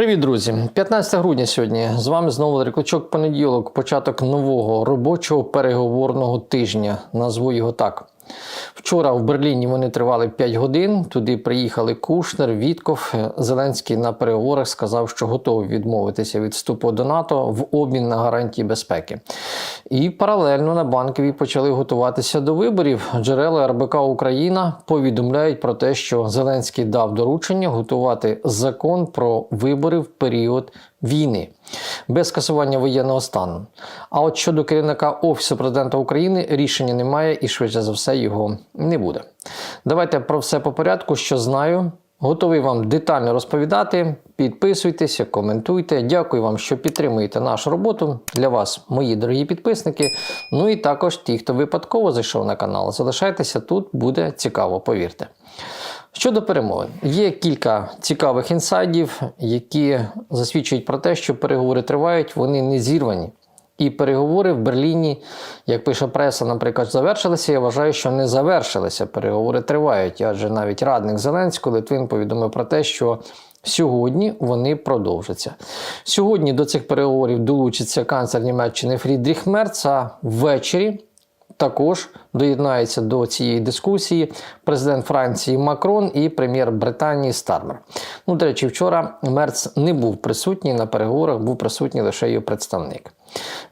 Привіт, друзі! 15 грудня сьогодні. З вами знову Рекличок понеділок, початок нового робочого переговорного тижня. Назву його так. Вчора в Берліні вони тривали 5 годин. Туди приїхали Кушнер, Вітков. Зеленський на переговорах сказав, що готовий відмовитися від вступу до НАТО в обмін на гарантії безпеки. І паралельно на банковій почали готуватися до виборів. Джерела РБК Україна повідомляють про те, що Зеленський дав доручення готувати закон про вибори в період війни без скасування воєнного стану. А от щодо керівника Офісу президента України рішення немає і швидше за все його не буде. Давайте про все по порядку, що знаю. Готовий вам детально розповідати. Підписуйтеся, коментуйте. Дякую вам, що підтримуєте нашу роботу. Для вас, мої дорогі підписники. Ну і також ті, хто випадково зайшов на канал. Залишайтеся тут, буде цікаво, повірте. Щодо перемовин, є кілька цікавих інсайдів, які засвідчують про те, що переговори тривають, вони не зірвані. І переговори в Берліні, як пише преса, наприклад, завершилися. Я вважаю, що не завершилися. Переговори тривають. Адже навіть радник Зеленського Литвин повідомив про те, що сьогодні вони продовжаться. Сьогодні до цих переговорів долучиться канцлер Німеччини Фрідріх Мерц, а ввечері. Також доєднається до цієї дискусії президент Франції Макрон і прем'єр Британії Стармер. Ну, до речі, вчора Мерц не був присутній на переговорах, був присутній лише його представник.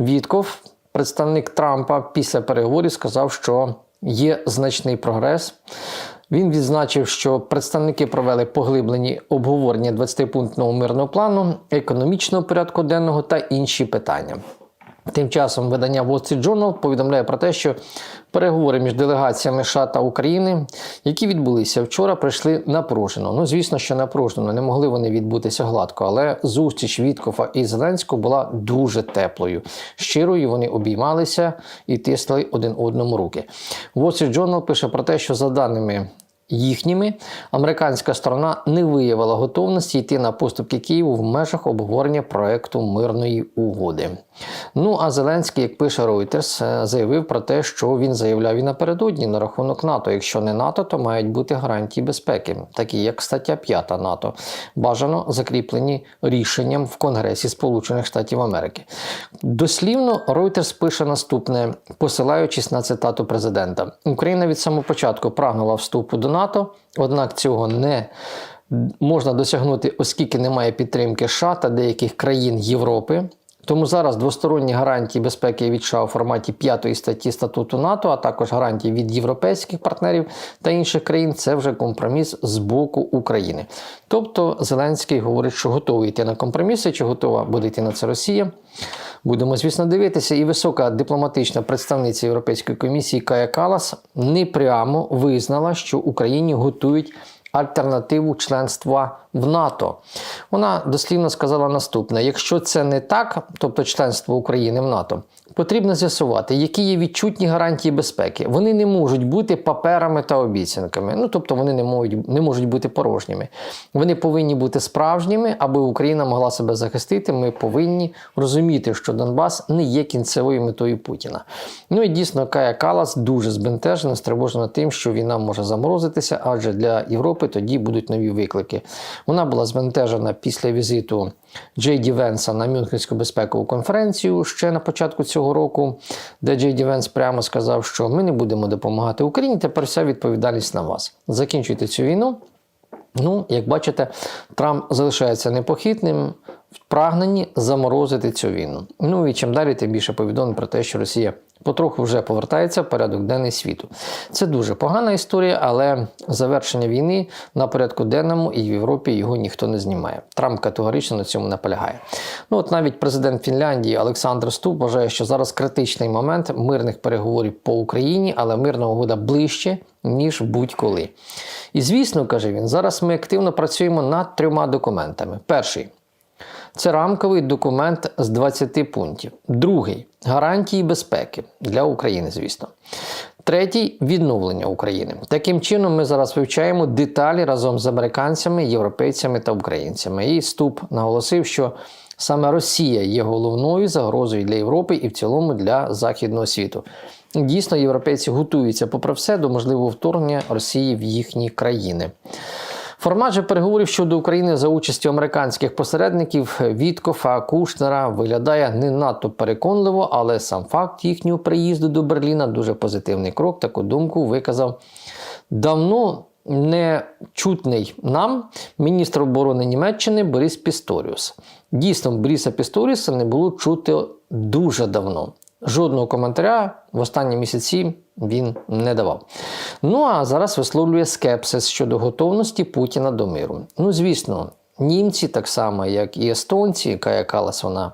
Вітков, представник Трампа, після переговорів сказав, що є значний прогрес. Він відзначив, що представники провели поглиблені обговорення 20-пунктного мирного плану, економічного порядку денного та інші питання. Тим часом видання Wall Street Journal повідомляє про те, що переговори між делегаціями США та України, які відбулися вчора, прийшли напружено. Ну, звісно, що напружено, не могли вони відбутися гладко, але зустріч Віткофа і Зеленського була дуже теплою. Щирою вони обіймалися і тисли один одному руки. Wall Street Journal пише про те, що за даними їхніми американська сторона не виявила готовності йти на поступки Києву в межах обговорення проекту мирної угоди. Ну а Зеленський, як пише Reuters, е, заявив про те, що він заявляв і напередодні на рахунок НАТО. Якщо не НАТО, то мають бути гарантії безпеки, такі як стаття 5 НАТО, бажано закріплені рішенням в Конгресі Сполучених Штатів Америки. Дослівно Reuters пише наступне, посилаючись на цитату президента: Україна від самого початку прагнула вступу до НАТО, однак цього не можна досягнути, оскільки немає підтримки США та деяких країн Європи. Тому зараз двосторонні гарантії безпеки від США у форматі 5 статті статуту НАТО, а також гарантії від європейських партнерів та інших країн це вже компроміс з боку України. Тобто Зеленський говорить, що готовий йти на компроміси, чи готова буде йти на це Росія. Будемо, звісно, дивитися. І висока дипломатична представниця Європейської комісії Кая Калас непрямо визнала, що Україні готують альтернативу членства в НАТО. Вона дослівно сказала наступне: якщо це не так, тобто членство України в НАТО, потрібно з'ясувати, які є відчутні гарантії безпеки. Вони не можуть бути паперами та обіцянками. Ну тобто вони не можуть, не можуть бути порожніми. Вони повинні бути справжніми, аби Україна могла себе захистити. Ми повинні розуміти, що Донбас не є кінцевою метою Путіна. Ну і дійсно, Кая Калас дуже збентежена, стривожена тим, що війна може заморозитися, адже для Європи тоді будуть нові виклики. Вона була збентежена після візиту Джей Ді Венса на Мюнхенську безпекову конференцію ще на початку цього року, де Джей Ді Венс прямо сказав, що ми не будемо допомагати Україні. Тепер вся відповідальність на вас. Закінчуйте цю війну. Ну, як бачите, Трамп залишається непохитним прагненні заморозити цю війну. Ну і чим далі, тим більше повідомлень про те, що Росія потроху вже повертається в порядок денний світу. Це дуже погана історія, але завершення війни на порядку денному і в Європі його ніхто не знімає. Трамп категорично на цьому наполягає. Ну от навіть президент Фінляндії Олександр Ступ вважає, що зараз критичний момент мирних переговорів по Україні, але мирна угода ближче. Ніж будь-коли. І звісно, каже він, зараз ми активно працюємо над трьома документами. Перший це рамковий документ з 20 пунктів. Другий гарантії безпеки для України, звісно. Третій відновлення України. Таким чином, ми зараз вивчаємо деталі разом з американцями, європейцями та українцями. І Ступ наголосив, що саме Росія є головною загрозою для Європи і в цілому для західного світу. Дійсно, європейці готуються, попри все, до можливого вторгнення Росії в їхні країни. Формат же переговорів щодо України за участю американських посередників Віткофа Кушнера виглядає не надто переконливо, але сам факт їхнього приїзду до Берліна дуже позитивний крок. Таку думку виказав давно не чутний нам міністр оборони Німеччини Борис Пісторіус. Дійсно, Боріса Пісторіуса не було чути дуже давно. Жодного коментаря в останні місяці він не давав. Ну а зараз висловлює скепсис щодо готовності Путіна до миру. Ну, звісно. Німці, так само, як і естонці, Кая Калас, вона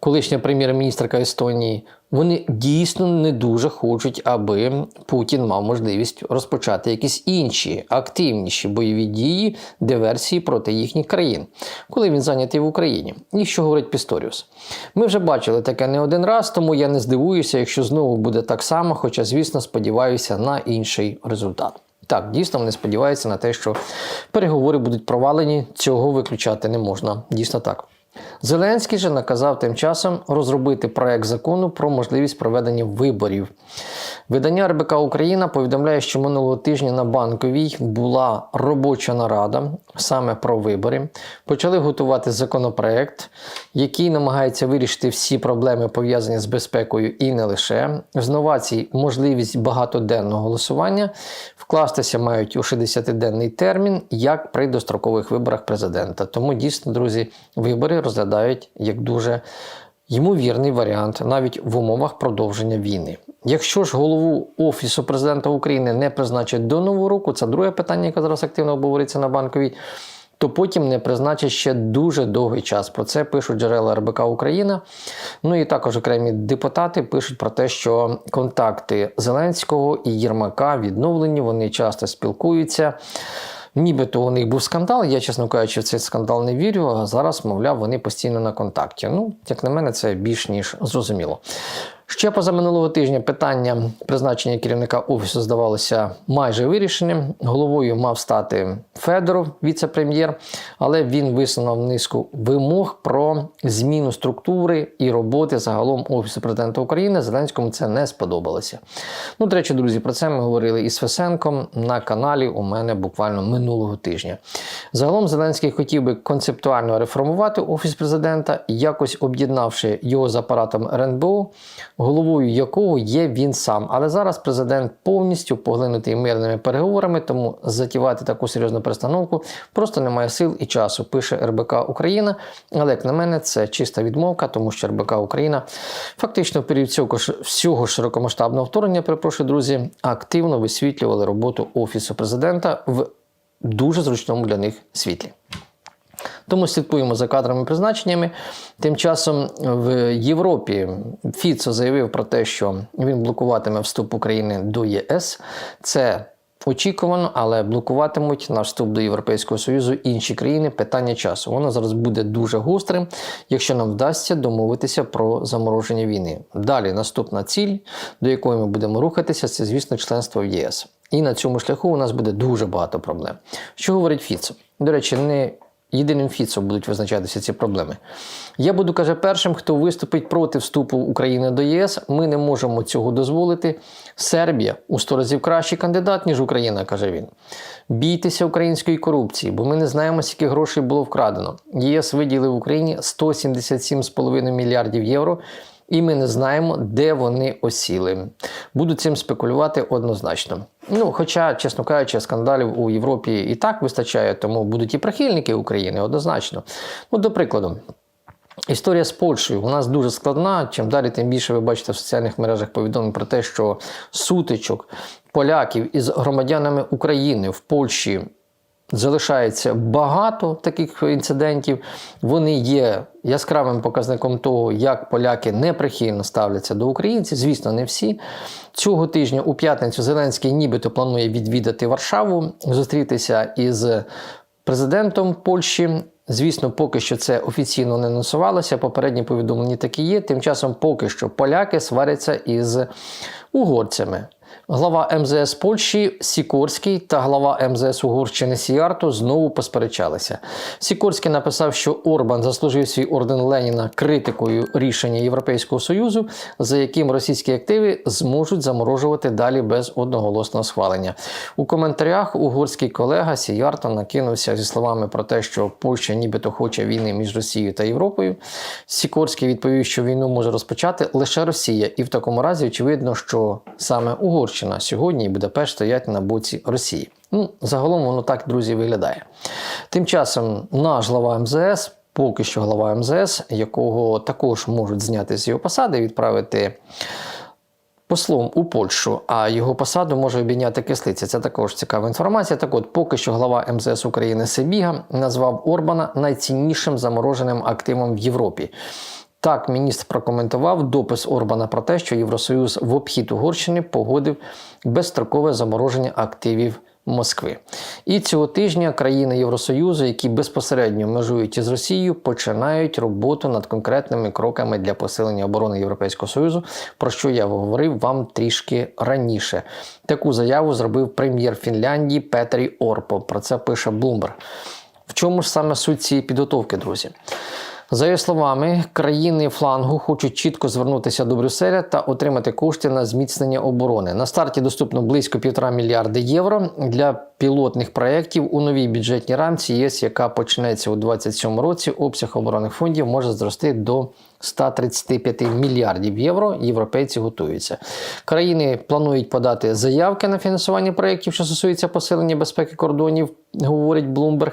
колишня прем'єр-міністрка Естонії, вони дійсно не дуже хочуть, аби Путін мав можливість розпочати якісь інші активніші бойові дії, диверсії проти їхніх країн, коли він зайнятий в Україні. І що говорить Пісторіус? Ми вже бачили таке не один раз, тому я не здивуюся, якщо знову буде так само, хоча, звісно, сподіваюся на інший результат. Так, дійсно, вони сподіваються на те, що переговори будуть провалені, цього виключати не можна. Дійсно так. Зеленський же наказав тим часом розробити проект закону про можливість проведення виборів. Видання РБК Україна повідомляє, що минулого тижня на банковій була робоча нарада саме про вибори. Почали готувати законопроект, який намагається вирішити всі проблеми пов'язані з безпекою і не лише. З новацій можливість багатоденного голосування вкластися мають у 60-денний термін, як при дострокових виборах президента. Тому дійсно, друзі, вибори розглядають як дуже ймовірний варіант навіть в умовах продовження війни. Якщо ж голову Офісу президента України не призначать до нового року, це друге питання, яке зараз активно обговорюється на банковій. То потім не призначать ще дуже довгий час. Про це пишуть джерела РБК Україна. Ну і також окремі депутати пишуть про те, що контакти Зеленського і Єрмака відновлені, вони часто спілкуються. Нібито у них був скандал. Я, чесно кажучи, в цей скандал не вірю. А зараз, мовляв, вони постійно на контакті. Ну, як на мене, це більш ніж зрозуміло. Ще поза минулого тижня питання призначення керівника офісу здавалося майже вирішеним. Головою мав стати Федоров, віце-прем'єр, але він висунув низку вимог про зміну структури і роботи загалом Офісу президента України. Зеленському це не сподобалося. Ну, до речі, друзі, про це ми говорили із Фесенком на каналі у мене буквально минулого тижня. Загалом Зеленський хотів би концептуально реформувати Офіс президента, якось об'єднавши його з апаратом РНБО головою якого є він сам. Але зараз президент повністю поглинутий мирними переговорами, тому затівати таку серйозну перестановку просто немає сил і часу. Пише РБК Україна. Але як на мене, це чиста відмовка, тому що РБК Україна фактично в період цього всього широкомасштабного вторгнення, перепрошую, друзі, активно висвітлювали роботу офісу президента в дуже зручному для них світлі. Тому слідкуємо за кадрами призначеннями. Тим часом в Європі Фіцо заявив про те, що він блокуватиме вступ України до ЄС. Це очікувано, але блокуватимуть наш вступ до Європейського Союзу інші країни. Питання часу. Воно зараз буде дуже гострим, якщо нам вдасться домовитися про замороження війни. Далі наступна ціль, до якої ми будемо рухатися, це, звісно, членство в ЄС. І на цьому шляху у нас буде дуже багато проблем. Що говорить Фіцо? До речі, не єдиним фіцом будуть визначатися ці проблеми. Я буду каже першим, хто виступить проти вступу України до ЄС. Ми не можемо цього дозволити. Сербія у 100 разів кращий кандидат, ніж Україна, каже він. Бійтеся української корупції, бо ми не знаємо, скільки грошей було вкрадено. ЄС виділив Україні 177,5 мільярдів євро. І ми не знаємо, де вони осіли. Буду цим спекулювати однозначно. Ну, хоча, чесно кажучи, скандалів у Європі і так вистачає, тому будуть і прихильники України однозначно. Ну, до прикладу. Історія з Польщею у нас дуже складна. Чим далі, тим більше ви бачите в соціальних мережах повідомлень про те, що сутичок поляків із громадянами України в Польщі залишається багато таких інцидентів. Вони є яскравим показником того, як поляки неприхильно ставляться до українців. Звісно, не всі. Цього тижня у п'ятницю Зеленський нібито планує відвідати Варшаву, зустрітися із президентом Польщі. Звісно, поки що це офіційно не анонсувалося. Попередні повідомлення такі є. Тим часом, поки що поляки сваряться із угорцями. Глава МЗС Польщі Сікорський та глава МЗС Угорщини Сіарто знову посперечалися. Сікорський написав, що Орбан заслужив свій орден Леніна критикою рішення Європейського союзу, за яким російські активи зможуть заморожувати далі без одноголосного схвалення. У коментарях угорський колега Сіярто накинувся зі словами про те, що Польща нібито хоче війни між Росією та Європою. Сікорський відповів, що війну може розпочати лише Росія, і в такому разі очевидно, що саме Угорщина сьогодні і Будапешт стоять на боці Росії. Ну, загалом воно так, друзі, виглядає. Тим часом наш глава МЗС, поки що глава МЗС, якого також можуть зняти з його посади, відправити послом у Польщу, а його посаду може обійняти кислиця. Це також цікава інформація. Так от, поки що глава МЗС України Себіга назвав Орбана найціннішим замороженим активом в Європі. Так, міністр прокоментував допис Орбана про те, що Євросоюз в обхід Угорщини погодив безстрокове замороження активів Москви. І цього тижня країни Євросоюзу, які безпосередньо межують із Росією, починають роботу над конкретними кроками для посилення оборони Європейського Союзу, про що я говорив вам трішки раніше. Таку заяву зробив прем'єр Фінляндії Петрі Орпо. Про це пише Bloomberg. В чому ж саме суть цієї підготовки, друзі? За її словами, країни флангу хочуть чітко звернутися до Брюсселя та отримати кошти на зміцнення оборони. На старті доступно близько півтора мільярди євро для пілотних проєктів у новій бюджетній рамці ЄС, яка почнеться у 2027 році. Обсяг оборонних фондів може зрости до 135 мільярдів євро. Європейці готуються. Країни планують подати заявки на фінансування проєктів, що стосуються посилення безпеки кордонів, говорить Bloomberg.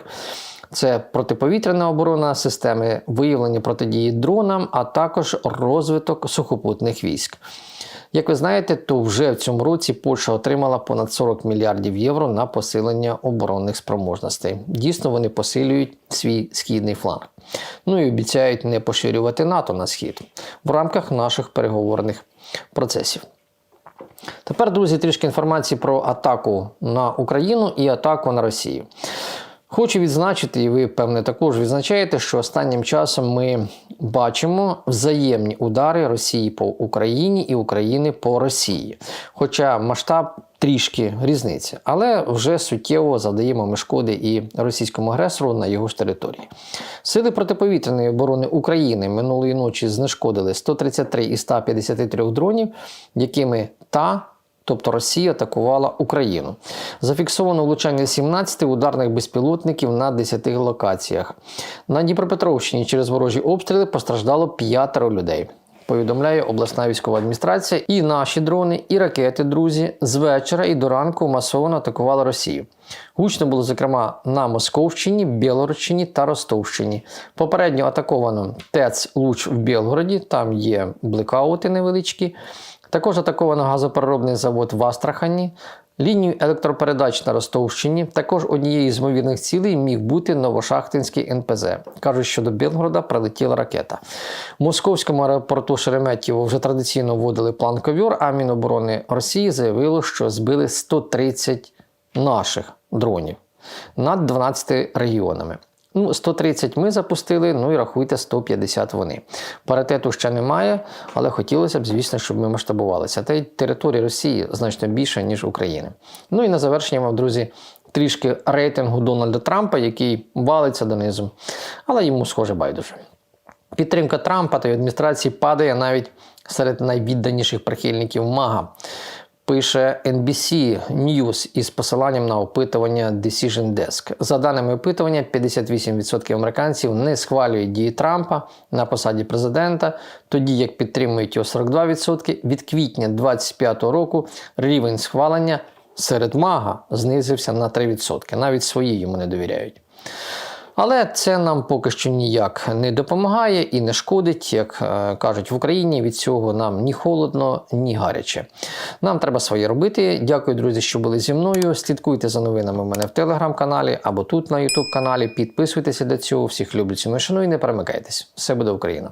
Це протиповітряна оборона, системи виявлення протидії дронам, а також розвиток сухопутних військ. Як ви знаєте, то вже в цьому році Польща отримала понад 40 мільярдів євро на посилення оборонних спроможностей. Дійсно, вони посилюють свій східний фланг. Ну і обіцяють не поширювати НАТО на схід в рамках наших переговорних процесів. Тепер, друзі, трішки інформації про атаку на Україну і атаку на Росію. Хочу відзначити, і ви, певне, також відзначаєте, що останнім часом ми бачимо взаємні удари Росії по Україні і України по Росії. Хоча масштаб трішки різниця, але вже суттєво завдаємо ми шкоди і російському агресору на його ж території. Сили протиповітряної оборони України минулої ночі знешкодили 133 із 153 дронів, якими та тобто Росія атакувала Україну. Зафіксовано влучання 17 ударних безпілотників на 10 локаціях. На Дніпропетровщині через ворожі обстріли постраждало п'ятеро людей. Повідомляє обласна військова адміністрація, і наші дрони, і ракети, друзі, з вечора і до ранку масово атакували Росію. Гучно було, зокрема, на Московщині, Білородщині та Ростовщині. Попередньо атаковано ТЕЦ Луч в Білгороді, там є блекаути невеличкі. Також атаковано газопереробний завод в Астрахані, лінію електропередач на Ростовщині. Також однією з ймовірних цілей міг бути Новошахтинський НПЗ. Кажуть, що до Білгорода прилетіла ракета. В московському аеропорту Шереметьєво вже традиційно вводили план ковьор, а Міноборони Росії заявило, що збили 130 наших дронів над 12 регіонами. Ну, 130 ми запустили, ну і рахуйте 150 вони. Паритету ще немає, але хотілося б, звісно, щоб ми масштабувалися. Та й територія Росії значно більше, ніж України. Ну і на завершення вам, друзі, трішки рейтингу Дональда Трампа, який валиться донизу, але йому схоже байдуже. Підтримка Трампа та адміністрації падає навіть серед найвідданіших прихильників МАГА пише NBC News із посиланням на опитування Decision Desk. За даними опитування, 58% американців не схвалюють дії Трампа на посаді президента, тоді як підтримують його 42%. Від квітня 2025 року рівень схвалення серед МАГА знизився на 3%. Навіть свої йому не довіряють. Але це нам поки що ніяк не допомагає і не шкодить, як е, кажуть в Україні. Від цього нам ні холодно, ні гаряче. Нам треба своє робити. Дякую, друзі, що були зі мною. Слідкуйте за новинами в мене в телеграм-каналі або тут на Ютуб каналі. Підписуйтеся до цього. Всіх люблю ціную шаную і не перемикайтесь. Все буде Україна!